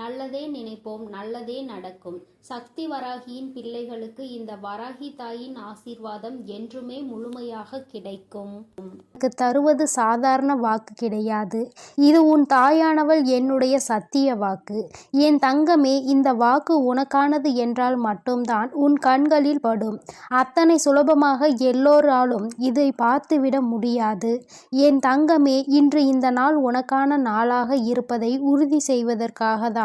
நல்லதே நினைப்போம் நல்லதே நடக்கும். சக்தி வராகியின் பிள்ளைகளுக்கு இந்த வராகி தாயின் ஆசீர்வாதம் என்றுமே முழுமையாக கிடைக்கும். எனக்கு தருவது சாதாரண வாக்கு கிடையாது. இது உன் தாயானவள் என்னுடைய சத்திய வாக்கு. என் தங்கமே இந்த வாக்கு உனக்கானது என்றால் மட்டும்தான் உன் கண்களில் படும். அத்தனை சுலபமாக எல்லோராலும் இதை பார்த்துவிட முடியாது. என் தங்கமே இன்று இந்த நாள் உனக்கான நாளாக இருப்பதை உறுதி செய்வதற்காக தான்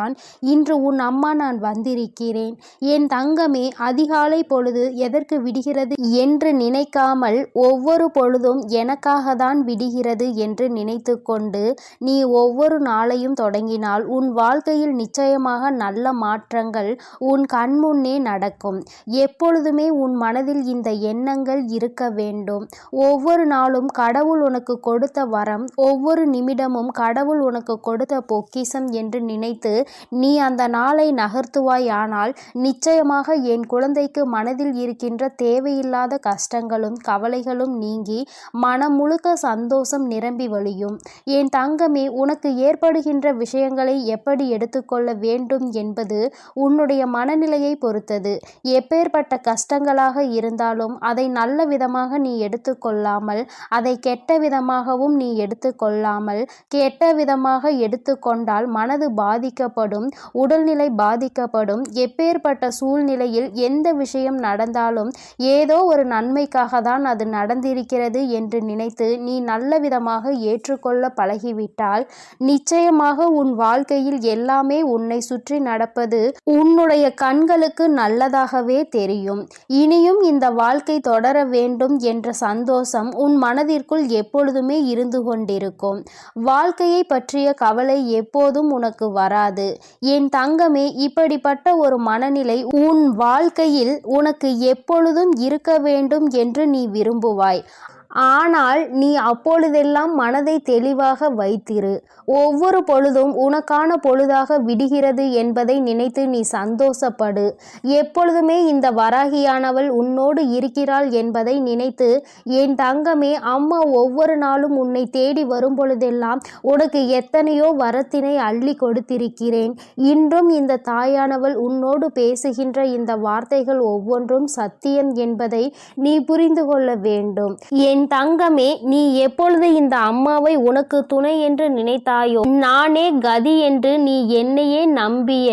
இன்று உன் அம்மா நான் வந்திருக்கிறேன். என் தங்கமே அதிகாலை பொழுது எதற்கு விடுகிறது என்று நினைக்காமல் ஒவ்வொரு பொழுதும் எனக்காக தான் விடுகிறது என்று நினைத்து கொண்டு நீ ஒவ்வொரு நாளையும் தொடங்கினால் உன் வாழ்க்கையில் நிச்சயமாக நல்ல மாற்றங்கள் உன் கண்முன்னே நடக்கும். எப்பொழுதுமே உன் மனதில் இந்த எண்ணங்கள் இருக்க வேண்டும். ஒவ்வொரு நாளும் கடவுள் உனக்கு கொடுத்த வரம் ஒவ்வொரு நிமிடமும் கடவுள் உனக்கு கொடுத்த பொக்கிஷம் என்று நினைத்து நீ அந்த நாளை நகர்த்துவாயானால் நிச்சயமாக என் குழந்தைக்கு மனதில் இருக்கின்ற தேவையில்லாத கஷ்டங்களும் கவலைகளும் நீங்கி மனம் முழுக்க சந்தோஷம் நிரம்பி வழியும். என் தங்கமே உனக்கு ஏற்படுகின்ற விஷயங்களை எப்படி எடுத்துக்கொள்ள வேண்டும் என்பது உன்னுடைய மனநிலையை பொறுத்தது. எப்பேற்பட்ட கஷ்டங்களாக இருந்தாலும் அதை நல்ல விதமாக நீ எடுத்துக்கொள்ளாமல் அதை கெட்ட விதமாகவும் நீ எடுத்துக்கொள்ளாமல் கெட்ட விதமாக எடுத்துக்கொண்டால் மனது பாதிக்கப்படும் உடல்நிலை பாதிக்கப்படும் எப்பேற்பட்ட சூழ்நிலையில் எந்த விஷயம் நடந்தாலும் ஏதோ ஒரு நன்மைக்காக தான் அது நடந்திருக்கிறது என்று நினைத்து நீ நல்ல விதமாக ஏற்றுக்கொள்ள பழகிவிட்டால் நிச்சயமாக உன் வாழ்க்கையில் எல்லாமே உன்னை சுற்றி நடப்பது உன்னுடைய கண்களுக்கு நல்லதாகவே தெரியும். இனியும் இந்த வாழ்க்கை தொடர வேண்டும் என்ற சந்தோஷம் உன் மனதிற்குள் எப்பொழுதுமே இருந்து கொண்டிருக்கும். வாழ்க்கையை பற்றிய கவலை எப்போதும் உனக்கு வராது. என் தங்கமே இப்படிப்பட்ட ஒரு மனநிலை உன் வாழ்க்கையில் உனக்கு எப்பொழுதும் இருக்க வேண்டும் என்று நீ விரும்புவாய். ஆனால் நீ அப்பொழுதெல்லாம் மனதை தெளிவாக வைத்திரு. ஒவ்வொரு பொழுதும் உனக்கான பொழுதாக விடுகிறது என்பதை நினைத்து நீ சந்தோஷப்படு. எப்பொழுதுமே இந்த வராகியானவள் உன்னோடு இருக்கிறாள் என்பதை நினைத்து என் தங்கமே அம்மா ஒவ்வொரு நாளும் உன்னை தேடி வரும் பொழுதெல்லாம் உனக்கு எத்தனையோ வரத்தினை அள்ளி கொடுத்திருக்கிறேன். இன்றும் இந்த தாயானவள் உன்னோடு பேசுகின்ற இந்த வார்த்தைகள் ஒவ்வொன்றும் சத்தியம் என்பதை நீ புரிந்து கொள்ள வேண்டும். என் என் தங்கமே நீ எப்பொழுது இந்த அம்மாவை உனக்கு துணை என்று நினைத்தாயோ? நானே கதி என்று நீ என்னையே நம்பிய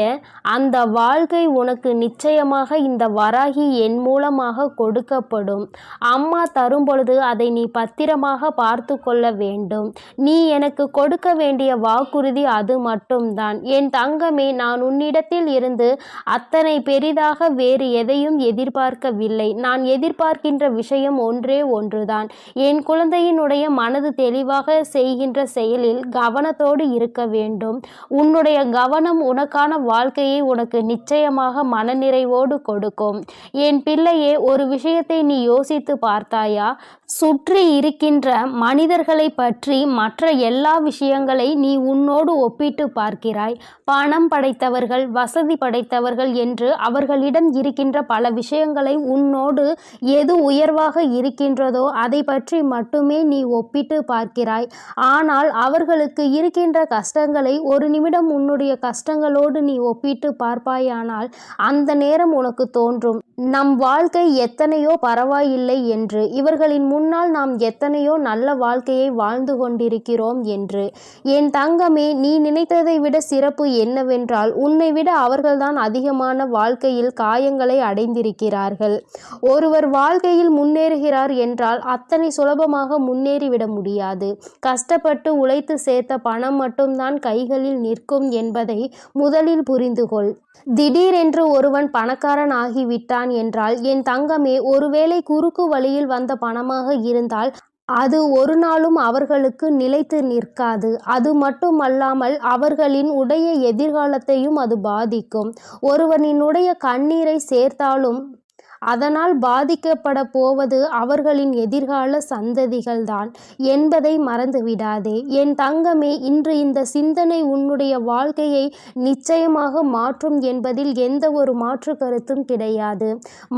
அந்த வாழ்க்கை உனக்கு நிச்சயமாக இந்த வராகி என் மூலமாக கொடுக்கப்படும். அம்மா தரும் பொழுது அதை நீ பத்திரமாக பார்த்து கொள்ள வேண்டும். நீ எனக்கு கொடுக்க வேண்டிய வாக்குறுதி அது மட்டும்தான். என் தங்கமே நான் உன்னிடத்தில் இருந்து அத்தனை பெரிதாக வேறு எதையும் எதிர்பார்க்கவில்லை. நான் எதிர்பார்க்கின்ற விஷயம் ஒன்றே ஒன்றுதான். என் குழந்தையினுடைய மனது தெளிவாக செய்கின்ற செயலில் கவனத்தோடு இருக்க வேண்டும். உன்னுடைய கவனம் உனக்கான வாழ்க்கையை உனக்கு நிச்சயமாக மனநிறைவோடு கொடுக்கும். என் பிள்ளையே ஒரு விஷயத்தை நீ யோசித்து பார்த்தாயா? சுற்றி இருக்கின்ற மனிதர்களை பற்றி மற்ற எல்லா விஷயங்களை நீ உன்னோடு ஒப்பிட்டு பார்க்கிறாய். பணம் படைத்தவர்கள் வசதி படைத்தவர்கள் என்று அவர்களிடம் இருக்கின்ற பல விஷயங்களை உன்னோடு எது உயர்வாக இருக்கின்றதோ அதை பற்றி மட்டுமே நீ ஒப்பிட்டு பார்க்கிறாய். ஆனால் அவர்களுக்கு இருக்கின்ற கஷ்டங்களை ஒரு நிமிடம் உன்னுடைய கஷ்டங்களோடு நீ ஒப்பிட்டு பார்ப்பாயானால் அந்த நேரம் உனக்கு தோன்றும். நம் வாழ்க்கை எத்தனையோ பரவாயில்லை என்று இவர்களின் முன்னால் நாம் எத்தனையோ நல்ல வாழ்க்கையை வாழ்ந்து கொண்டிருக்கிறோம் என்று. என் தங்கமே நீ நினைத்ததை விட சிறப்பு என்னவென்றால் உன்னை விட அவர்கள்தான் அதிகமான வாழ்க்கையில் காயங்களை அடைந்திருக்கிறார்கள். ஒருவர் வாழ்க்கையில் முன்னேறுகிறார் என்றால் அத்தனை சுலபமாக முன்னேறிவிட முடியாது. கஷ்டப்பட்டு உழைத்து சேர்த்த பணம் மட்டும்தான் கைகளில் நிற்கும் என்பதை முதலில் புரிந்துகொள். திடீரென்று ஒருவன் பணக்காரன் ஆகிவிட்டான் என்றால் என் தங்கமே ஒருவேளை குறுக்கு வழியில் வந்த பணமாக இருந்தால் அது ஒரு நாளும் அவர்களுக்கு நிலைத்து நிற்காது. அது மட்டுமல்லாமல் அவர்களின் உடைய எதிர்காலத்தையும் அது பாதிக்கும். ஒருவனினுடைய கண்ணீரை சேர்த்தாலும் அதனால் பாதிக்கப்பட போவது அவர்களின் எதிர்கால சந்ததிகள்தான் என்பதை மறந்துவிடாதே. என் தங்கமே இன்று இந்த சிந்தனை உன்னுடைய வாழ்க்கையை நிச்சயமாக மாற்றும் என்பதில் எந்த ஒரு மாற்று கருத்தும் கிடையாது.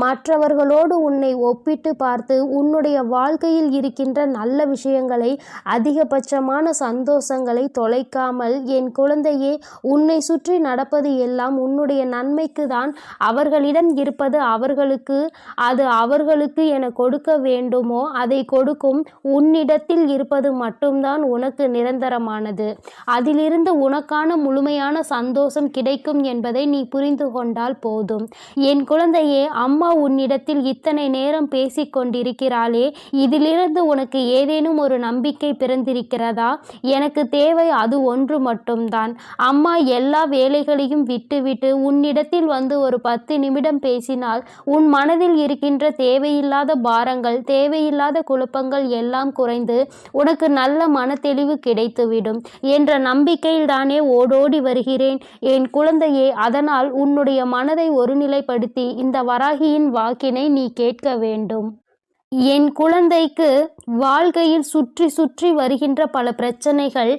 மற்றவர்களோடு உன்னை ஒப்பிட்டு பார்த்து உன்னுடைய வாழ்க்கையில் இருக்கின்ற நல்ல விஷயங்களை அதிகபட்சமான சந்தோஷங்களை தொலைக்காமல் என் குழந்தையே உன்னை சுற்றி நடப்பது எல்லாம் உன்னுடைய நன்மைக்கு தான் அவர்களிடம் இருப்பது அவர்களுக்கு அது அவர்களுக்கு என கொடுக்க வேண்டுமோ அதை கொடுக்கும் உன்னிடத்தில் இருப்பது மட்டும்தான் உனக்கு நிரந்தரமானது. அதிலிருந்து உனக்கான முழுமையான சந்தோஷம் கிடைக்கும் என்பதை நீ புரிந்து கொண்டால் போதும். என் குழந்தையே அம்மா உன்னிடத்தில் இத்தனை நேரம் பேசிக் கொண்டிருக்கிறாளே இதிலிருந்து உனக்கு ஏதேனும் ஒரு நம்பிக்கை பிறந்திருக்கிறதா? எனக்கு தேவை அது ஒன்று மட்டும்தான். அம்மா எல்லா வேலைகளையும் விட்டுவிட்டு உன்னிடத்தில் வந்து ஒரு பத்து நிமிடம் பேசினால் உன் மனதில் இருக்கின்ற தேவையில்லாத பாரங்கள் தேவையில்லாத குழப்பங்கள் எல்லாம் குறைந்து உனக்கு நல்ல மனத்தெளிவு கிடைத்துவிடும் என்ற நம்பிக்கையில் தானே ஓடோடி வருகிறேன். என் குழந்தையே அதனால் உன்னுடைய மனதை ஒருநிலைப்படுத்தி இந்த வராகியின் வாக்கினை நீ கேட்க வேண்டும். என் குழந்தைக்கு வாழ்க்கையில் சுற்றி சுற்றி வருகின்ற பல பிரச்சனைகள்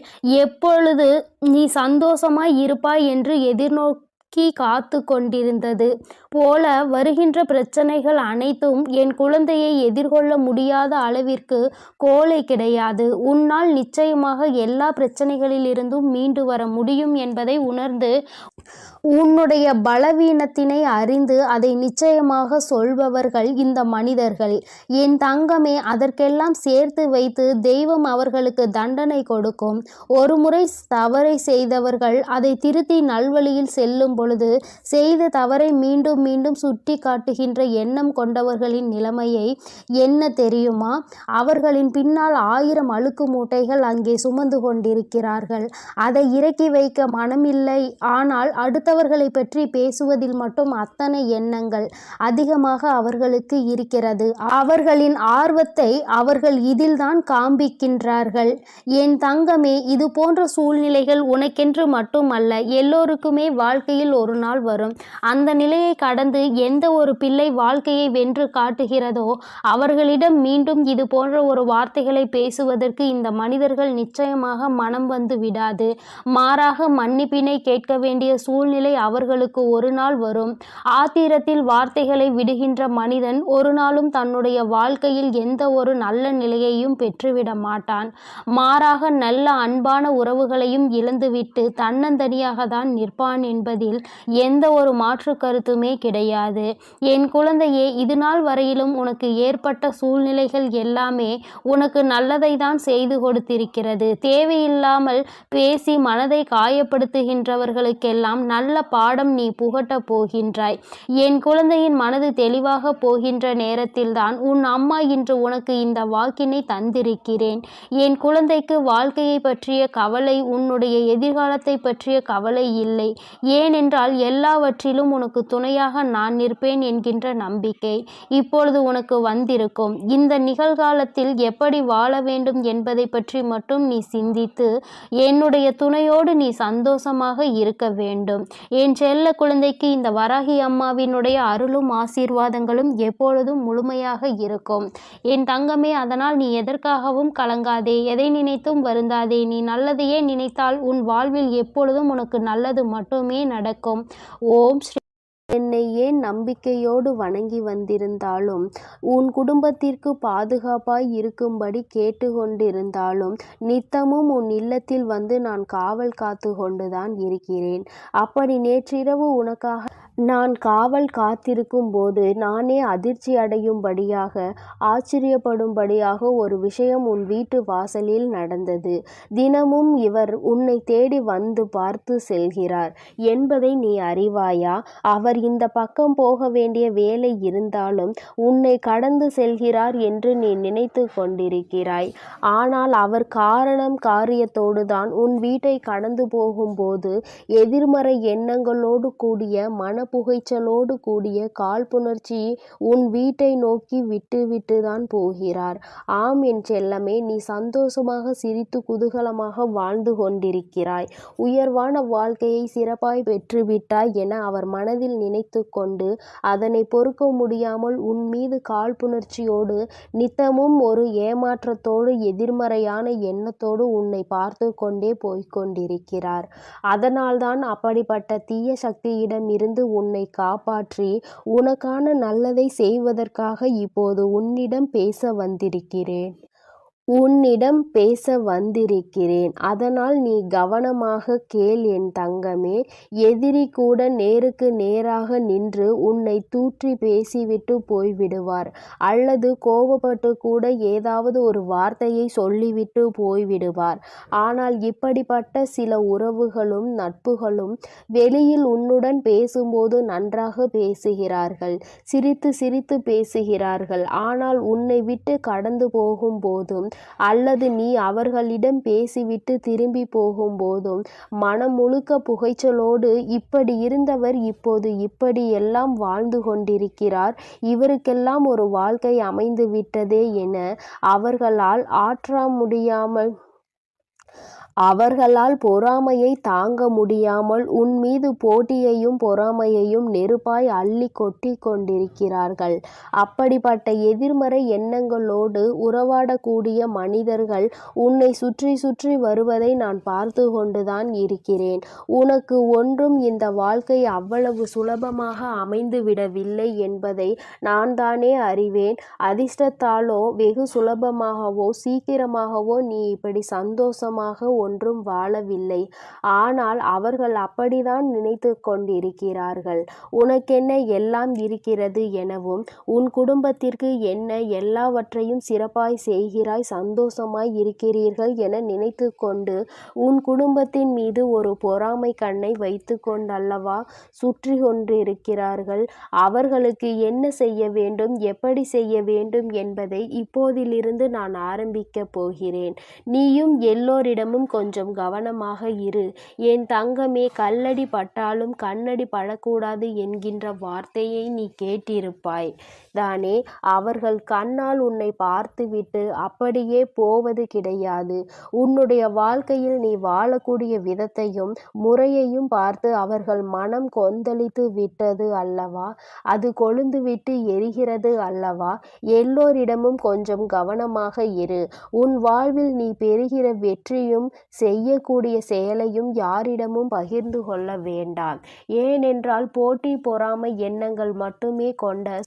எப்பொழுது நீ சந்தோஷமாய் இருப்பாய் என்று எதிர்நோ காத்து கொண்டிருந்தது. போல வருகின்ற பிரச்சனைகள் அனைத்தும் என் குழந்தையை எதிர்கொள்ள முடியாத அளவிற்கு கோலை கிடையாது. உன்னால் நிச்சயமாக எல்லா பிரச்சனைகளிலிருந்தும் மீண்டு வர முடியும் என்பதை உணர்ந்து உன்னுடைய பலவீனத்தினை அறிந்து அதை நிச்சயமாக சொல்பவர்கள் இந்த மனிதர்கள். என் தங்கமே அதற்கெல்லாம் சேர்த்து வைத்து தெய்வம் அவர்களுக்கு தண்டனை கொடுக்கும். ஒரு முறை தவறை செய்தவர்கள் அதை திருத்தி நல்வழியில் செல்லும் பொழுது செய்த தவறை மீண்டும் மீண்டும் சுட்டி காட்டுகின்ற எண்ணம் கொண்டவர்களின் நிலைமையை என்ன தெரியுமா? அவர்களின் பின்னால் ஆயிரம் அழுக்கு மூட்டைகள் அங்கே சுமந்து கொண்டிருக்கிறார்கள். அதை இறக்கி வைக்க மனமில்லை. ஆனால் அடுத்த மற்றவர்களை பற்றி பேசுவதில் மட்டும் அத்தனை எண்ணங்கள் அதிகமாக அவர்களுக்கு இருக்கிறது. அவர்களின் ஆர்வத்தை அவர்கள் இதில்தான் காண்பிக்கின்றார்கள். என் தங்கமே இது போன்ற சூழ்நிலைகள் உனக்கென்று மட்டுமல்ல எல்லோருக்குமே வாழ்க்கையில் ஒரு நாள் வரும். அந்த நிலையை கடந்து எந்த ஒரு பிள்ளை வாழ்க்கையை வென்று காட்டுகிறதோ அவர்களிடம் மீண்டும் இது போன்ற ஒரு வார்த்தைகளை பேசுவதற்கு இந்த மனிதர்கள் நிச்சயமாக மனம் வந்து விடாது. மாறாக மன்னிப்பினை கேட்க வேண்டிய சூழ்நிலை அவர்களுக்கு ஒரு நாள் வரும். ஆத்திரத்தில் வார்த்தைகளை விடுகின்ற மனிதன் ஒரு நாளும் தன்னுடைய வாழ்க்கையில் எந்த ஒரு நல்ல நிலையையும் பெற்றுவிட மாட்டான். மாறாக நல்ல அன்பான உறவுகளையும் இழந்துவிட்டு தன்னந்தனியாக தான் நிற்பான் என்பதில் எந்த ஒரு மாற்று கருத்துமே கிடையாது. என் குழந்தையே இது நாள் வரையிலும் உனக்கு ஏற்பட்ட சூழ்நிலைகள் எல்லாமே உனக்கு நல்லதை தான் செய்து கொடுத்திருக்கிறது. தேவையில்லாமல் பேசி மனதை காயப்படுத்துகின்றவர்களுக்கெல்லாம் நல்ல பாடம் நீ புகட்ட போகின்றாய். என் குழந்தையின் மனது தெளிவாக போகின்ற நேரத்தில்தான் உன் அம்மா இன்று உனக்கு இந்த வாக்கினை தந்திருக்கிறேன். என் குழந்தைக்கு வாழ்க்கையை பற்றிய கவலை உன்னுடைய எதிர்காலத்தை பற்றிய கவலை இல்லை. ஏனென்றால் எல்லாவற்றிலும் உனக்கு துணையாக நான் நிற்பேன் என்கின்ற நம்பிக்கை இப்பொழுது உனக்கு வந்திருக்கும். இந்த நிகழ்காலத்தில் எப்படி வாழ வேண்டும் என்பதை பற்றி மட்டும் நீ சிந்தித்து என்னுடைய துணையோடு நீ சந்தோஷமாக இருக்க வேண்டும். என் செல்ல குழந்தைக்கு இந்த வராகி அம்மாவினுடைய அருளும் ஆசீர்வாதங்களும் எப்பொழுதும் முழுமையாக இருக்கும். என் தங்கமே அதனால் நீ எதற்காகவும் கலங்காதே. எதை நினைத்தும் வருந்தாதே. நீ நல்லதையே நினைத்தால் உன் வாழ்வில் எப்பொழுதும் உனக்கு நல்லது மட்டுமே நடக்கும். ஓம் ஸ்ரீ என்னை ஏன் நம்பிக்கையோடு வணங்கி வந்திருந்தாலும் உன் குடும்பத்திற்கு பாதுகாப்பாய் இருக்கும்படி கேட்டுக்கொண்டிருந்தாலும் நித்தமும் உன் இல்லத்தில் வந்து நான் காவல் காத்து கொண்டுதான் இருக்கிறேன். அப்படி நேற்றிரவு உனக்காக நான் காவல் காத்திருக்கும் போது நானே அதிர்ச்சி அடையும்படியாக ஆச்சரியப்படும்படியாக ஒரு விஷயம் உன் வீட்டு வாசலில் நடந்தது. தினமும் இவர் உன்னை தேடி வந்து பார்த்து செல்கிறார். என்பதை நீ அறிவாயா? அவர் இந்த பக்கம் போக வேண்டிய வேலை இருந்தாலும் உன்னை கடந்து செல்கிறார் என்று நீ நினைத்து கொண்டிருக்கிறாய். ஆனால் அவர் காரணம் காரியத்தோடு தான் உன் வீட்டை கடந்து போகும்போது எதிர்மறை எண்ணங்களோடு கூடிய மனப்புகைச்சலோடு கூடிய காழ்ப்புணர்ச்சி உன் வீட்டை நோக்கி விட்டுவிட்டு தான் போகிறார். ஆம் என் செல்லமே நீ சந்தோஷமாக சிரித்து குதூகலமாக வாழ்ந்து கொண்டிருக்கிறாய். உயர்வான வாழ்க்கையை சிறப்பாய் பெற்றுவிட்டாய் என அவர் மனதில் நினை நினைத்து கொண்டு அதனை பொறுக்க முடியாமல் உன் மீது காழ்ப்புணர்ச்சியோடு நித்தமும் ஒரு ஏமாற்றத்தோடு எதிர்மறையான எண்ணத்தோடு உன்னை பார்த்து கொண்டே போய்கொண்டிருக்கிறார் அதனால்தான் அப்படிப்பட்ட தீய சக்தியிடம் இருந்து உன்னை காப்பாற்றி உனக்கான நல்லதை செய்வதற்காக இப்போது உன்னிடம் பேச வந்திருக்கிறேன். உன்னிடம் பேச வந்திருக்கிறேன். அதனால் நீ கவனமாக கேள் என் தங்கமே. எதிரி கூட நேருக்கு நேராக நின்று உன்னை தூற்றி பேசிவிட்டு போய்விடுவார். அல்லது கோபப்பட்டு கூட ஏதாவது ஒரு வார்த்தையை சொல்லிவிட்டு போய்விடுவார். ஆனால் இப்படிப்பட்ட சில உறவுகளும் நட்புகளும் வெளியில் உன்னுடன் பேசும்போது நன்றாக பேசுகிறார்கள். சிரித்து சிரித்து பேசுகிறார்கள். ஆனால் உன்னை விட்டு கடந்து போகும்போதும் அல்லது நீ அவர்களிடம் பேசிவிட்டு திரும்பி போகும்போதும் மனம் முழுக்க புகைச்சலோடு இப்படி இருந்தவர் இப்போது இப்படி எல்லாம் வாழ்ந்து கொண்டிருக்கிறார் இவருக்கெல்லாம் ஒரு வாழ்க்கை அமைந்து விட்டதே என அவர்களால் ஆற்ற முடியாமல் அவர்களால் பொறாமையை தாங்க முடியாமல் உன் மீது போட்டியையும் பொறாமையையும் நெருப்பாய் அள்ளி கொட்டி கொண்டிருக்கிறார்கள். அப்படிப்பட்ட எதிர்மறை எண்ணங்களோடு உறவாடக்கூடிய மனிதர்கள் உன்னை சுற்றி சுற்றி வருவதை நான் பார்த்து கொண்டுதான் இருக்கிறேன். உனக்கு ஒன்றும் இந்த வாழ்க்கை அவ்வளவு சுலபமாக அமைந்துவிடவில்லை என்பதை நான் தானே அறிவேன். அதிர்ஷ்டத்தாலோ வெகு சுலபமாகவோ சீக்கிரமாகவோ நீ இப்படி சந்தோஷமாக ஒன்றும் வாழவில்லை. ஆனால் அவர்கள் அப்படிதான் நினைத்து கொண்டிருக்கிறார்கள். உனக்கென்ன எல்லாம் இருக்கிறது எனவும் உன் குடும்பத்திற்கு என்ன எல்லாவற்றையும் சிறப்பாய் செய்கிறாய் சந்தோஷமாய் இருக்கிறீர்கள் என நினைத்து கொண்டு உன் குடும்பத்தின் மீது ஒரு பொறாமை கண்ணை வைத்து கொண்டல்லவா சுற்றி கொண்டிருக்கிறார்கள். அவர்களுக்கு என்ன செய்ய வேண்டும் எப்படி செய்ய வேண்டும் என்பதை இப்போதிலிருந்து நான் ஆரம்பிக்கப் போகிறேன். நீயும் எல்லோரிடமும் கொஞ்சம் கவனமாக இரு. என் தங்கமே கல்லடி பட்டாலும் கண்ணடி படக்கூடாது என்கின்ற வார்த்தையை நீ கேட்டிருப்பாய். தானே அவர்கள் கண்ணால் உன்னை பார்த்துவிட்டு அப்படியே போவது கிடையாது. உன்னுடைய வாழ்க்கையில் நீ வாழக்கூடிய விதத்தையும் முறையையும் பார்த்து அவர்கள் மனம் கொந்தளித்து விட்டது அல்லவா? அது கொழுந்துவிட்டு எரிகிறது அல்லவா? எல்லோரிடமும் கொஞ்சம் கவனமாக இரு. உன் வாழ்வில் நீ பெறுகிற வெற்றியும் செய்யக்கூடிய செயலையும் யாரிடமும் பகிர்ந்து கொள்ள வேண்டாம். ஏனென்றால் போட்டி பொறாமை எண்ணங்கள் மட்டுமே கொண்ட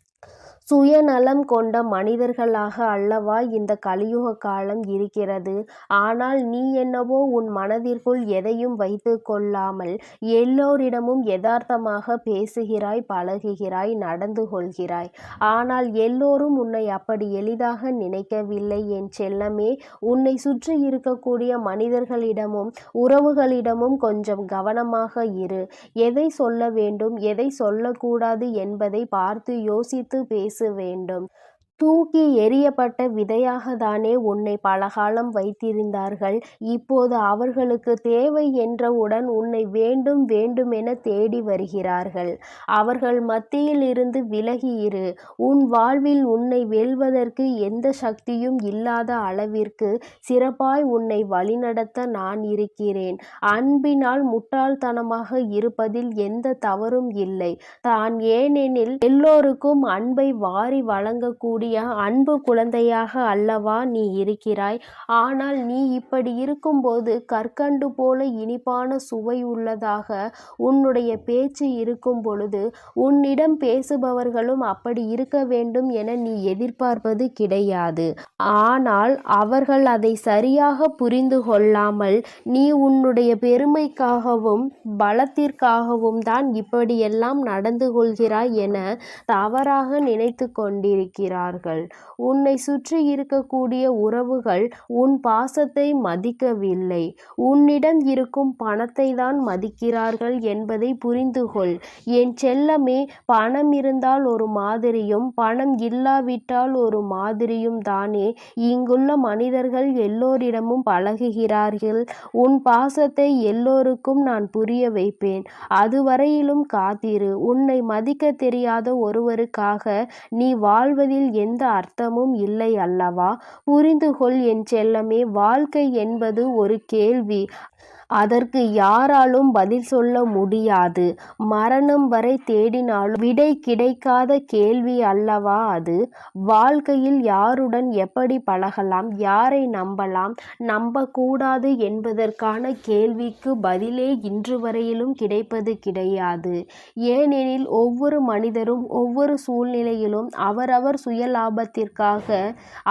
சுயநலம் கொண்ட மனிதர்களாக அல்லவா இந்த கலியுக காலம் இருக்கிறது? ஆனால் நீ என்னவோ உன் மனதிற்குள் எதையும் வைத்து கொள்ளாமல் எல்லோரிடமும் யதார்த்தமாக பேசுகிறாய் பழகுகிறாய் நடந்து கொள்கிறாய். ஆனால் எல்லோரும் உன்னை அப்படி எளிதாக நினைக்கவில்லை. என் செல்லமே உன்னை சுற்றி இருக்கக்கூடிய மனிதர்களிடமும் உறவுகளிடமும் கொஞ்சம் கவனமாக இரு. எதை சொல்ல வேண்டும் எதை சொல்லக்கூடாது என்பதை பார்த்து யோசித்து பேச. பேச வேண்டும். தூக்கி எறியப்பட்ட விதையாகத்தானே உன்னை பலகாலம் வைத்திருந்தார்கள். இப்போது அவர்களுக்கு தேவை என்றவுடன் உன்னை வேண்டும் வேண்டுமென தேடி வருகிறார்கள். அவர்கள் மத்தியில் இருந்து விலகி இரு. உன் வாழ்வில் உன்னை வெல்வதற்கு எந்த சக்தியும் இல்லாத அளவிற்கு சிறப்பாய் உன்னை வழிநடத்த நான் இருக்கிறேன். அன்பினால் முட்டாள்தனமாக இருப்பதில் எந்த தவறும் இல்லை. தான் ஏனெனில் எல்லோருக்கும் அன்பை வாரி வழங்கக்கூடிய அன்பு குழந்தையாக அல்லவா நீ இருக்கிறாய்? ஆனால் நீ இப்படி இருக்கும்போது கற்கண்டு போல இனிப்பான சுவை உள்ளதாக உன்னுடைய பேச்சு இருக்கும் பொழுது உன்னிடம் பேசுபவர்களும் அப்படி இருக்க வேண்டும் என நீ எதிர்பார்ப்பது கிடையாது. ஆனால் அவர்கள் அதை சரியாக புரிந்து கொள்ளாமல் நீ உன்னுடைய பெருமைக்காகவும் பலத்திற்காகவும் தான் இப்படியெல்லாம் நடந்து கொள்கிறாய் என தவறாக நினைத்து கொண்டிருக்கிறார்கள் உன்னை சுற்றி இருக்கக்கூடிய உறவுகள் உன் பாசத்தை மதிக்கவில்லை. உன்னிடம் இருக்கும் பணத்தை தான் மதிக்கிறார்கள் என்பதை புரிந்து கொள் என் செல்லமே பணம் இருந்தால் ஒரு மாதிரியும் பணம் இல்லாவிட்டால் ஒரு மாதிரியும் தானே. இங்குள்ள மனிதர்கள் எல்லோரிடமும் பழகுகிறார்கள். உன் பாசத்தை எல்லோருக்கும் நான் புரிய வைப்பேன். அதுவரையிலும் காத்திரு. உன்னை மதிக்க தெரியாத ஒருவருக்காக நீ வாழ்வதில் எந்த அர்த்தமும் இல்லை அல்லவா? புரிந்துகொள் என் செல்லமே வாழ்க்கை என்பது ஒரு கேள்வி. அதற்கு யாராலும் பதில் சொல்ல முடியாது. மரணம் வரை தேடினாலும் விடை கிடைக்காத கேள்வி அல்லவா அது? வாழ்க்கையில் யாருடன் எப்படி பழகலாம்? யாரை நம்பலாம்? நம்பக்கூடாது என்பதற்கான கேள்விக்கு பதிலே இன்று வரையிலும் கிடைப்பது கிடையாது. ஏனெனில் ஒவ்வொரு மனிதரும் ஒவ்வொரு சூழ்நிலையிலும் அவரவர் சுயலாபத்திற்காக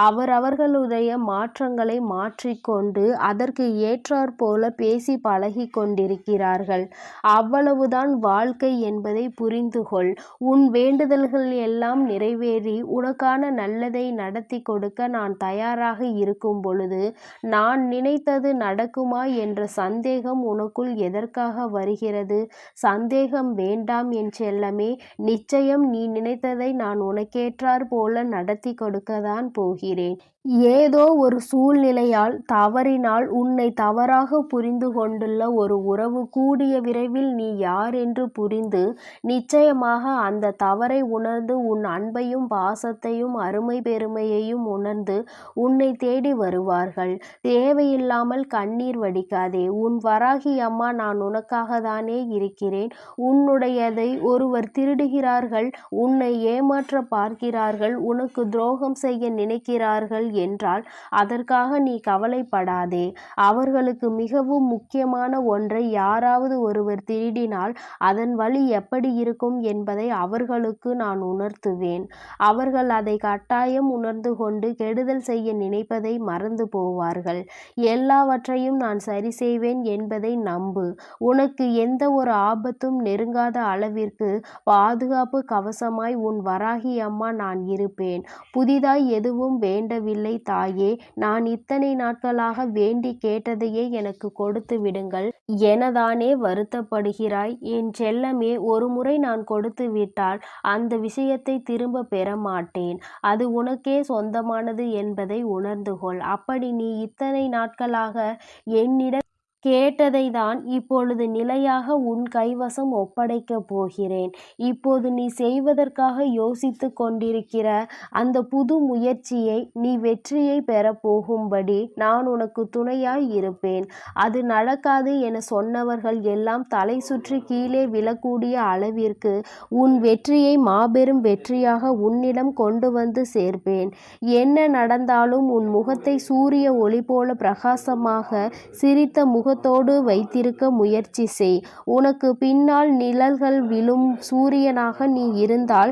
அவரவர்களுடைய மாற்றங்களை மாற்றிக்கொண்டு அதற்கு ஏற்றாற்போல பேசி பழகி கொண்டிருக்கிறார்கள் அவ்வளவுதான் வாழ்க்கை என்பதை புரிந்து கொள் உன் வேண்டுதல்கள் எல்லாம் நிறைவேறி உனக்கான நல்லதை நடத்தி கொடுக்க நான் தயாராக இருக்கும் பொழுது நான் நினைத்தது நடக்குமா என்ற சந்தேகம் உனக்குள் எதற்காக வருகிறது? சந்தேகம் வேண்டாம் என் செல்லமே நிச்சயம் நீ நினைத்ததை நான் உனக்கேற்றார் போல நடத்தி கொடுக்கத்தான் போகிறேன். ஏதோ ஒரு சூழ்நிலையால் தவறினால் உன்னை தவறாக புரிந்து கொண்டுள்ள ஒரு உறவு கூடிய விரைவில் நீ யார் என்று புரிந்து நிச்சயமாக அந்த தவறை உணர்ந்து உன் அன்பையும் பாசத்தையும் அருமை பெருமையையும் உணர்ந்து உன்னை தேடி வருவார்கள். தேவையில்லாமல் கண்ணீர் வடிக்காதே. உன் வராகி அம்மா நான் உனக்காக தானே இருக்கிறேன். உன்னுடையதை ஒருவர் திருடுகிறார்கள் உன்னை ஏமாற்ற பார்க்கிறார்கள் உனக்கு துரோகம் செய்ய நினைக்கிறார்கள் என்றால் அதற்காக நீ கவலைப்படாதே. அவர்களுக்கு மிகவும் முக்கியமான ஒன்றை யாராவது ஒருவர் திருடினால் அதன் வழி எப்படி இருக்கும் என்பதை அவர்களுக்கு நான் உணர்த்துவேன். அவர்கள் அதை கட்டாயம் உணர்ந்து கொண்டு கெடுதல் செய்ய நினைப்பதை மறந்து போவார்கள். எல்லாவற்றையும் நான் சரி செய்வேன் என்பதை நம்பு. உனக்கு எந்த ஒரு ஆபத்தும் நெருங்காத அளவிற்கு பாதுகாப்பு கவசமாய் உன் வராகி அம்மா நான் இருப்பேன். புதிதாய் எதுவும் வேண்டவில்லை. தாயே நான் இத்தனை நாட்களாக வேண்டி கேட்டதையே எனக்கு கொடுத்து விடுங்கள். எனதானே வருத்தப்படுகிறாய்? என் செல்லமே ஒரு முறை நான் கொடுத்து விட்டால் அந்த விஷயத்தை திரும்ப பெற மாட்டேன். அது உனக்கே சொந்தமானது என்பதை உணர்ந்து கொள். அப்படி நீ இத்தனை நாட்களாக என்னிடம் கேட்டதை தான் இப்பொழுது நிலையாக உன் கைவசம் ஒப்படைக்கப் போகிறேன். இப்போது நீ செய்வதற்காக யோசித்து கொண்டிருக்கிற அந்த புது முயற்சியை நீ வெற்றியை பெறப்போகும்படி நான் உனக்கு துணையாய் இருப்பேன். அது நடக்காது என சொன்னவர்கள் எல்லாம் தலை சுற்றி கீழே விழக்கூடிய அளவிற்கு உன் வெற்றியை மாபெரும் வெற்றியாக உன்னிடம் கொண்டு வந்து சேர்ப்பேன். என்ன நடந்தாலும் உன் முகத்தை சூரிய ஒளி போல பிரகாசமாக சிரித்த முக கோபத்தோடு வைத்திருக்க முயற்சி செய். உனக்கு பின்னால் நிழல்கள் விழும் சூரியனாக நீ இருந்தால்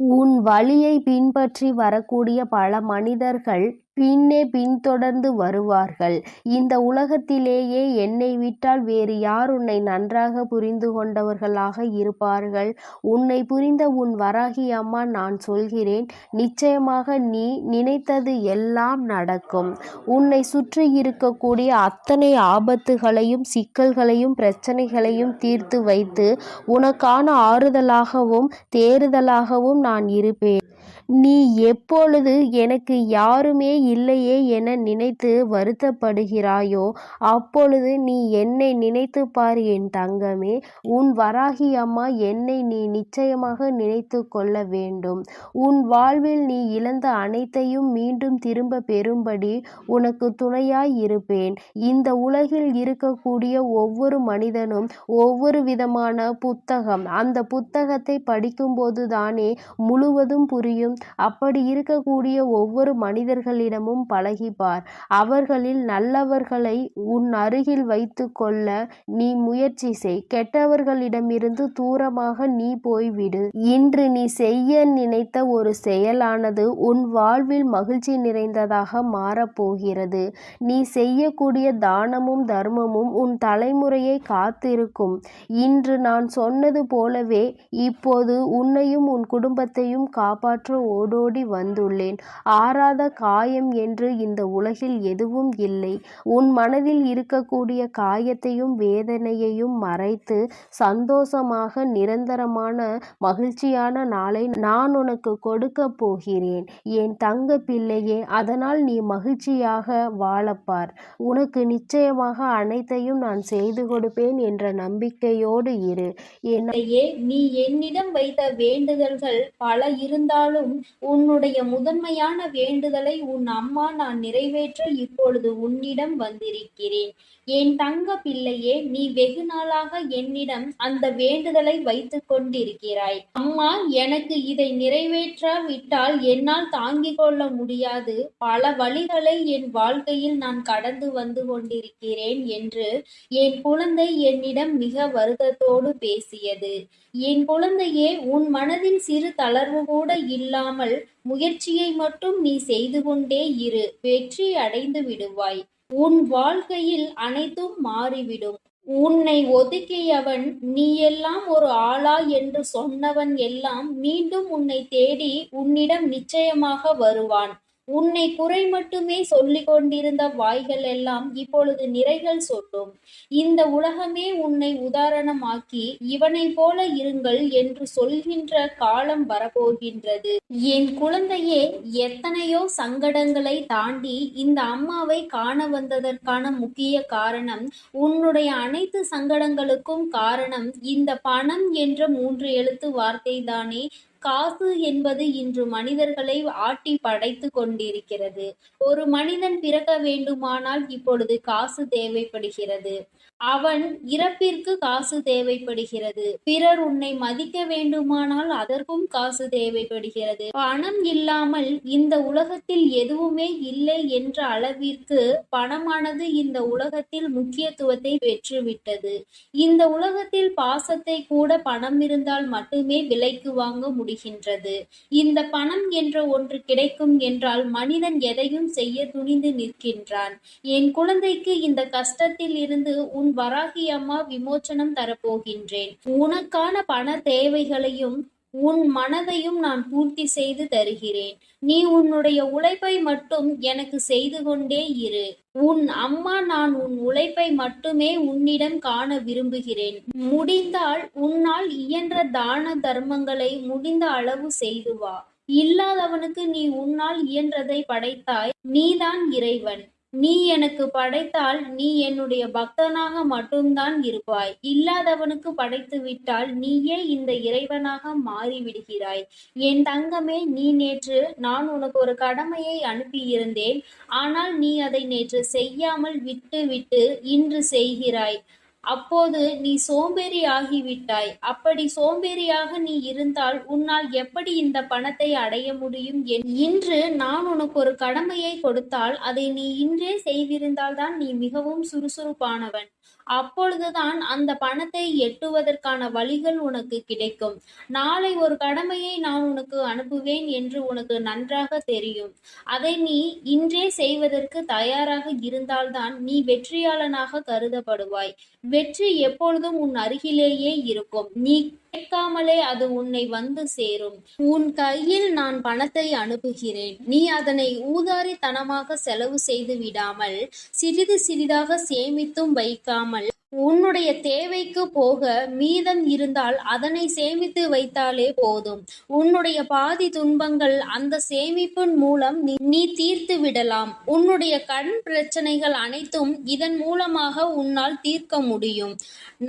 உன் வழியை பின்பற்றி வரக்கூடிய பல மனிதர்கள் பின்னே பின்தொடர்ந்து வருவார்கள். இந்த உலகத்திலேயே என்னை விட்டால் வேறு யார் உன்னை நன்றாக புரிந்து கொண்டவர்களாக இருப்பார்கள்? உன்னை புரிந்த உன் வராகி அம்மா நான் சொல்கிறேன் நிச்சயமாக நீ நினைத்தது எல்லாம் நடக்கும். உன்னை சுற்றி இருக்கக்கூடிய அத்தனை ஆபத்துகளையும் சிக்கல்களையும் பிரச்சனைகளையும் தீர்த்து வைத்து உனக்கான ஆறுதலாகவும் தேறுதலாகவும் நான் இருப்பேன். நீ எப்பொழுது எனக்கு யாருமே இல்லையே என நினைத்து வருத்தப்படுகிறாயோ அப்பொழுது நீ என்னை நினைத்து பார் என் தங்கமே. உன் வராகி அம்மா என்னை நீ நிச்சயமாக நினைத்து கொள்ள வேண்டும். உன் வாழ்வில் நீ இழந்த அனைத்தையும் மீண்டும் திரும்ப பெறும்படி உனக்கு துணையாய் இருப்பேன். இந்த உலகில் இருக்கக்கூடிய ஒவ்வொரு மனிதனும் ஒவ்வொரு விதமான புத்தகம். அந்த புத்தகத்தை படிக்கும்போது தானே முழுவதும் புரியும். அப்படி இருக்கக்கூடிய ஒவ்வொரு மனிதர்களிடமும் பழகிப்பார். அவர்களில் நல்லவர்களை உன் அருகில் வைத்து கொள்ள நீ முயற்சி செய். கெட்டவர்களிடமிருந்து தூரமாக நீ போய்விடு. இன்று நீ செய்ய நினைத்த ஒரு செயலானது உன் வாழ்வில் மகிழ்ச்சி நிறைந்ததாக மாறப்போகிறது. நீ செய்யக்கூடிய தானமும் தர்மமும் உன் தலைமுறையை காத்திருக்கும். இன்று நான் சொன்னது போலவே இப்போது உன்னையும் உன் குடும்பத்தையும் காப்பாற்ற ஓடோடி வந்துள்ளேன். ஆறாத காயம் என்று இந்த உலகில் எதுவும் இல்லை. உன் மனதில் இருக்கக்கூடிய காயத்தையும் வேதனையையும் மறைத்து சந்தோஷமாக நிரந்தரமான மகிழ்ச்சியான நாளை நான் உனக்கு கொடுக்க போகிறேன். என் தங்க பிள்ளையே அதனால் நீ மகிழ்ச்சியாக வாழப்பார். உனக்கு நிச்சயமாக அனைத்தையும் நான் செய்து கொடுப்பேன் என்ற நம்பிக்கையோடு இரு. என்னையே நீ என்னிடம் வைத்த வேண்டுதல்கள் பல இருந்தாலும் உன்னுடைய முதன்மையான வேண்டுதலை உன் அம்மா நான் நிறைவேற்ற இப்பொழுது உன்னிடம் வந்திருக்கிறேன். என் தங்க பிள்ளையே நீ வெகு நாளாக என்னிடம் அந்த வேண்டுதலை வைத்துக் கொண்டிருக்கிறாய். அம்மா எனக்கு இதை நிறைவேற்றாவிட்டால் என்னால் தாங்கிக் கொள்ள முடியாது. பல வழிகளை என் வாழ்க்கையில் நான் கடந்து வந்து கொண்டிருக்கிறேன் என்று என் குழந்தை என்னிடம் மிக வருத்தத்தோடு பேசியது. என் குழந்தையே உன் மனதின் சிறு தளர்வு கூட இல்லாமல் முயற்சியை மட்டும் நீ செய்து கொண்டே இரு. வெற்றி அடைந்து விடுவாய். உன் வாழ்க்கையில் அனைத்தும் மாறிவிடும். உன்னை ஒதுக்கியவன் நீ எல்லாம் ஒரு ஆளா என்று சொன்னவன் எல்லாம் மீண்டும் உன்னை தேடி உன்னிடம் நிச்சயமாக வருவான். உன்னை குறை மட்டுமே சொல்லிக் கொண்டிருந்த வாய்கள் எல்லாம் இப்பொழுது நிறைகள் சொல்லும். இந்த உலகமே உன்னை உதாரணமாக்கி இவனை போல இருங்கள் என்று சொல்கின்ற காலம் வரப்போகின்றது. என் குழந்தையே எத்தனையோ சங்கடங்களை தாண்டி இந்த அம்மாவை காண வந்ததற்கான முக்கிய காரணம் உன்னுடைய அனைத்து சங்கடங்களுக்கும் காரணம் இந்த பணம் என்ற மூன்று எழுத்து வார்த்தை தானே காசு என்பது இன்று மனிதர்களை ஆட்டி படைத்து கொண்டிருக்கிறது. ஒரு மனிதன் பிறக்க வேண்டுமானால் இப்பொழுது காசு தேவைப்படுகிறது. அவன் இறப்பிற்கு காசு தேவைப்படுகிறது. பிறர் உன்னை மதிக்க வேண்டுமானால் அதற்கும் காசு தேவைப்படுகிறது. பணம் இல்லாமல் இந்த உலகத்தில் எதுவுமே இல்லை என்ற அளவிற்கு பணமானது இந்த உலகத்தில் முக்கியத்துவத்தை பெற்றுவிட்டது. இந்த உலகத்தில் பாசத்தை கூட பணம் இருந்தால் மட்டுமே விலைக்கு வாங்க முடிகின்றது. இந்த பணம் என்ற ஒன்று கிடைக்கும் என்றால் மனிதன் எதையும் செய்ய துணிந்து நிற்கின்றான். என் குழந்தைக்கு இந்த கஷ்டத்தில் இருந்து உன் வராகி அம்மா விமோச்சனம் தரப்போகின்றேன். உனக்கான பண தேவைகளையும் உன் மனதையும் நான் பூர்த்தி செய்து தருகிறேன். நீ உன்னுடைய உழைப்பை மட்டும் எனக்கு செய்து கொண்டே இரு. உன் அம்மா நான் உன் உழைப்பை மட்டுமே உன்னிடம் காண விரும்புகிறேன். முடிந்தால் உன்னால் இயன்ற தான தர்மங்களை முடிந்த அளவு செய்து வா. இல்லாதவனுக்கு நீ உன்னால் இயன்றதை படைத்தாய். நீதான் இறைவன். நீ எனக்கு படைத்தால் நீ என்னுடைய பக்தனாக மட்டும்தான் இருப்பாய். இல்லாதவனுக்கு படைத்து விட்டால் நீயே இந்த இறைவனாக மாறிவிடுகிறாய். என் தங்கமே நீ நேற்று நான் உனக்கு ஒரு கடமையை அனுப்பியிருந்தேன். ஆனால் நீ அதை நேற்று செய்யாமல் விட்டு விட்டு இன்று செய்கிறாய். அப்போது நீ சோம்பேறி ஆகிவிட்டாய் அப்படி சோம்பேறியாக நீ இருந்தால் உன்னால் எப்படி இந்த பணத்தை அடைய முடியும் என்? இன்று நான் உனக்கு ஒரு கடமையை கொடுத்தால் அதை நீ இன்றே செய்திருந்தால்தான் நீ மிகவும் சுறுசுறுப்பானவன். அப்பொழுதுதான் அந்த பணத்தை எட்டுவதற்கான வழிகள் உனக்கு கிடைக்கும். நாளை ஒரு கடமையை நான் உனக்கு அனுப்புவேன் என்று உனக்கு நன்றாக தெரியும். அதை நீ இன்றே செய்வதற்கு தயாராக இருந்தால்தான் நீ வெற்றியாளனாக கருதப்படுவாய். வெற்றி எப்பொழுதும் உன் அருகிலேயே இருக்கும். நீ கேட்காமலே அது உன்னை வந்து சேரும். உன் கையில் நான் பணத்தை அனுப்புகிறேன். நீ அதனை ஊதாரித்தனமாக செலவு செய்து விடாமல் சிறிது சிறிதாக சேமித்தும் வைக்காமல் உன்னுடைய தேவைக்கு போக மீதம் இருந்தால் அதனை சேமித்து வைத்தாலே போதும். உன்னுடைய பாதி துன்பங்கள் அந்த சேமிப்பின் மூலம் நீ தீர்த்து விடலாம். உன்னுடைய கண் பிரச்சனைகள் அனைத்தும் இதன் மூலமாக உன்னால் தீர்க்க முடியும்.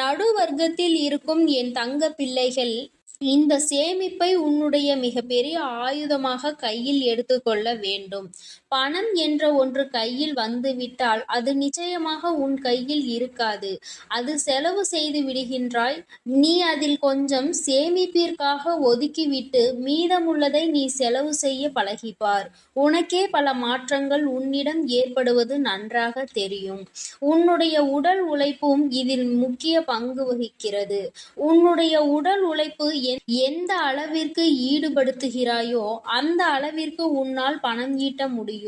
நடுவர்க்கத்தில் இருக்கும் என் தங்க பிள்ளைகள் இந்த சேமிப்பை உன்னுடைய மிகப்பெரிய ஆயுதமாக கையில் எடுத்துக்கொள்ள வேண்டும். பணம் என்ற ஒன்று கையில் வந்துவிட்டால் அது நிச்சயமாக உன் கையில் இருக்காது. அது செலவு செய்து விடுகின்றாய். நீ அதில் கொஞ்சம் சேமிப்பிற்காக ஒதுக்கிவிட்டு மீதமுள்ளதை நீ செலவு செய்ய பழகிப்பார். உனக்கே பல மாற்றங்கள் உன்னிடம் ஏற்படுவது நன்றாக தெரியும். உன்னுடைய உடல் உழைப்பும் இதில் முக்கிய பங்கு வகிக்கிறது. உன்னுடைய உடல் உழைப்பு எந்த அளவிற்கு ஈடுபடுத்துகிறாயோ அந்த அளவிற்கு உன்னால் பணம் ஈட்ட முடியும்.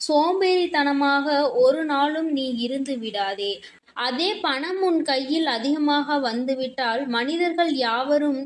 சோம்பேறித்தனமாக ஒரு நாளும் நீ இருந்து விடாதே. அதே பணம் உன் கையில் அதிகமாக வந்துவிட்டால் மனிதர்கள் யாவரும்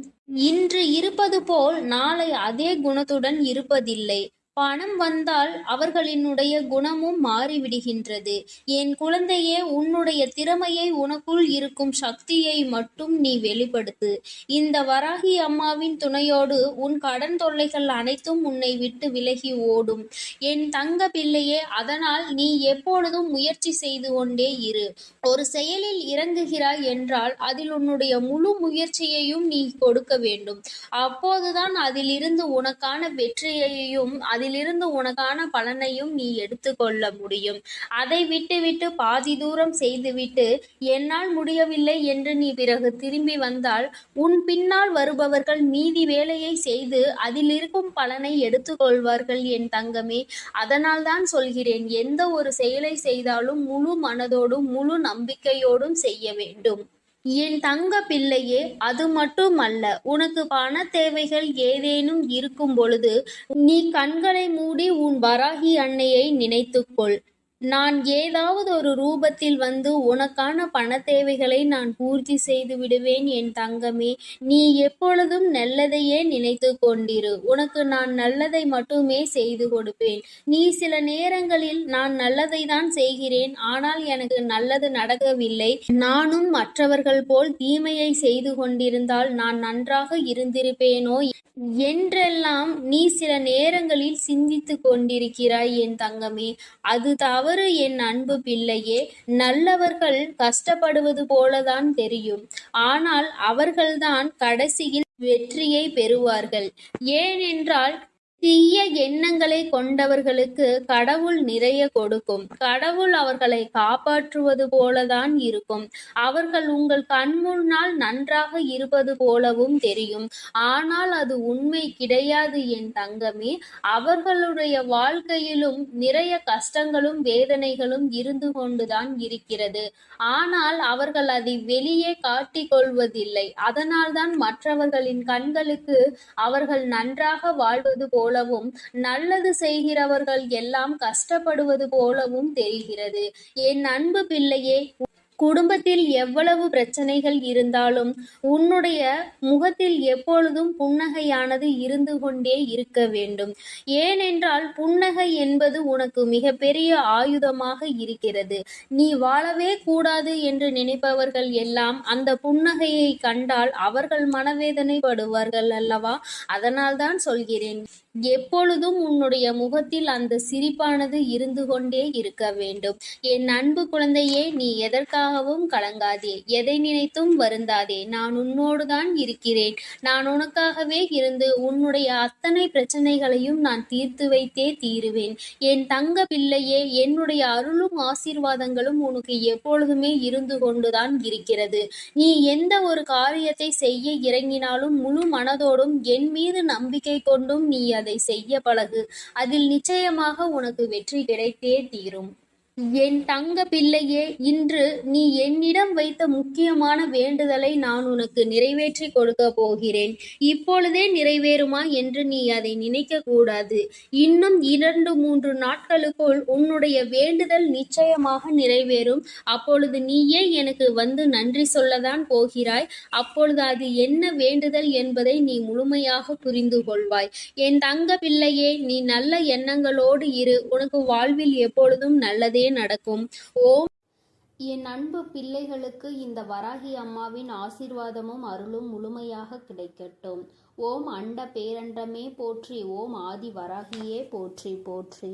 இன்று இருப்பது போல் நாளை அதே குணத்துடன் இருப்பதில்லை. பணம் வந்தால் அவர்களினுடைய குணமும் மாறிவிடுகின்றது. என் குழந்தையே உன்னுடைய திறமையை உனக்குள் இருக்கும் சக்தியை மட்டும் நீ வெளிப்படுத்து. இந்த வராகி அம்மாவின் துணையோடு உன் கடன் தொல்லைகள் அனைத்தும் உன்னை விட்டு விலகி ஓடும். என் தங்க பிள்ளையே அதனால் நீ எப்பொழுதும் முயற்சி செய்து கொண்டே இரு. ஒரு செயலில் இறங்குகிறாய் என்றால் அதில் உன்னுடைய முழு முயற்சியையும் நீ கொடுக்க வேண்டும். அப்போதுதான் அதிலிருந்து உனக்கான வெற்றியையும் அதிலிருந்து உனக்கான பலனையும் நீ எடுத்துக்கொள்ள முடியும். அதை விட்டுவிட்டு பாதி தூரம் செய்துவிட்டு என்னால் முடியவில்லை என்று நீ பிறகு திரும்பி வந்தால் உன் பின்னால் வருபவர்கள் மீதி வேலையை செய்து அதில் இருக்கும் பலனை எடுத்துக்கொள்வார்கள் என் தங்கமே. அதனால்தான் சொல்கிறேன் எந்த ஒரு செயலை செய்தாலும் முழு மனதோடும் முழு நம்பிக்கையோடும் செய்ய வேண்டும். என் தங்க பிள்ளையே அது மட்டுமல்ல உனக்கு பண தேவைகள் ஏதேனும் இருக்கும் பொழுது நீ கண்களை மூடி உன் வராகி அன்னையை நினைத்துக்கொள். நான் ஏதாவது ஒரு ரூபத்தில் வந்து உனக்கான பண தேவைகளை நான் பூர்த்தி செய்து விடுவேன் என் தங்கமே நீ எப்பொழுதும் நல்லதையே நினைத்து கொண்டிரு. உனக்கு நான் நல்லதை மட்டுமே செய்து கொடுப்பேன். நீ சில நேரங்களில் நான் நல்லதை தான் செய்கிறேன். ஆனால் எனக்கு நல்லது நடக்கவில்லை. நானும் மற்றவர்கள் போல் தீமையை செய்து கொண்டிருந்தால் நான் நன்றாக இருந்திருப்பேனோ என்றெல்லாம் நீ சில நேரங்களில் சிந்தித்து கொண்டிருக்கிறாய் என் தங்கமே. அது தவறு. என் அன்பு பிள்ளையே நல்லவர்கள் கஷ்டப்படுவது போலதான் தெரியும். ஆனால் அவர்கள்தான் கடைசியில் வெற்றியை பெறுவார்கள். ஏனென்றால் தீய எண்ணங்களை கொண்டவர்களுக்கு கடவுள் நிறைய கொடுக்கும். கடவுள் அவர்களை காப்பாற்றுவது போலதான் இருக்கும். அவர்கள் உங்கள் கண்முன்னால் நன்றாக இருப்பது போலவும் தெரியும். ஆனால் அது உண்மை கிடையாது என் தங்கமே. அவர்களுடைய வாழ்க்கையிலும் நிறைய கஷ்டங்களும் வேதனைகளும் இருந்து கொண்டுதான் இருக்கிறது. ஆனால் அவர்கள் அதை வெளியே காட்டிக் கொள்வதில்லை. அதனால்தான் மற்றவர்களின் கண்களுக்கு அவர்கள் நன்றாக வாழ்வது போலவும் நல்லது செய்கிறவர்கள் எல்லாம் கஷ்டப்படுவது போலவும் தெரிகிறது. என் அன்பு பிள்ளையே குடும்பத்தில் எவ்வளவு பிரச்சனைகள் இருந்தாலும் உன்னுடைய முகத்தில் எப்பொழுதும் புன்னகையானது இருந்து கொண்டே இருக்க வேண்டும். ஏனென்றால் புன்னகை என்பது உனக்கு மிகப்பெரிய ஆயுதமாக இருக்கிறது. நீ வாழவே கூடாது என்று நினைப்பவர்கள் எல்லாம் அந்த புன்னகையை கண்டால் அவர்கள் மனவேதனைப்படுவார்கள் அல்லவா? அதனால்தான் சொல்கிறேன். எப்பொழுதும் உன்னுடைய முகத்தில் அந்த சிரிப்பானது இருந்து கொண்டே இருக்க வேண்டும். என் அன்பு குழந்தையே நீ எதற்காகவும் கலங்காதே. எதை நினைத்தும் வருந்தாதே. நான் உன்னோடு தான் இருக்கிறேன். நான் உனக்காகவே இருந்து உன்னுடைய அத்தனை பிரச்சனைகளையும் நான் தீர்த்து வைத்தே தீருவேன். என் தங்க பிள்ளையே என்னுடைய அருளும் ஆசீர்வாதங்களும் உனக்கு எப்பொழுதுமே இருந்து கொண்டுதான் இருக்கிறது. நீ எந்த ஒரு காரியத்தை செய்ய இறங்கினாலும் முழு மனதோடும் என் மீது நம்பிக்கை கொண்டும் நீ அதை செய்ய பழகு. அதில் நிச்சயமாக உனக்கு வெற்றி கிடைத்தே தீரும். என் தங்க பிள்ளையே இன்று நீ என்னிடம் வைத்த முக்கியமான வேண்டுதலை நான் உனக்கு நிறைவேற்றி கொடுக்க போகிறேன். இப்பொழுதே நிறைவேறுமா என்று நீ அதை நினைக்க கூடாது. இன்னும் இரண்டு மூன்று நாட்களுக்குள் உன்னுடைய வேண்டுதல் நிச்சயமாக நிறைவேறும். அப்பொழுது நீயே எனக்கு வந்து நன்றி சொல்லதான் போகிறாய். அப்பொழுது அது என்ன வேண்டுதல் என்பதை நீ முழுமையாக புரிந்து கொள்வாய். என் தங்க பிள்ளையே நீ நல்ல எண்ணங்களோடு இரு. உனக்கு வாழ்வில் எப்பொழுதும் நல்லதே நடக்கும். ஓம். என் அன்பு பிள்ளைகளுக்கு இந்த வராகி அம்மாவின் ஆசிர்வாதமும் அருளும் முழுமையாக கிடைக்கட்டும். ஓம் அண்ட பேரண்டமே போற்றி ஓம் ஆதி வராகியே போற்றி போற்றி.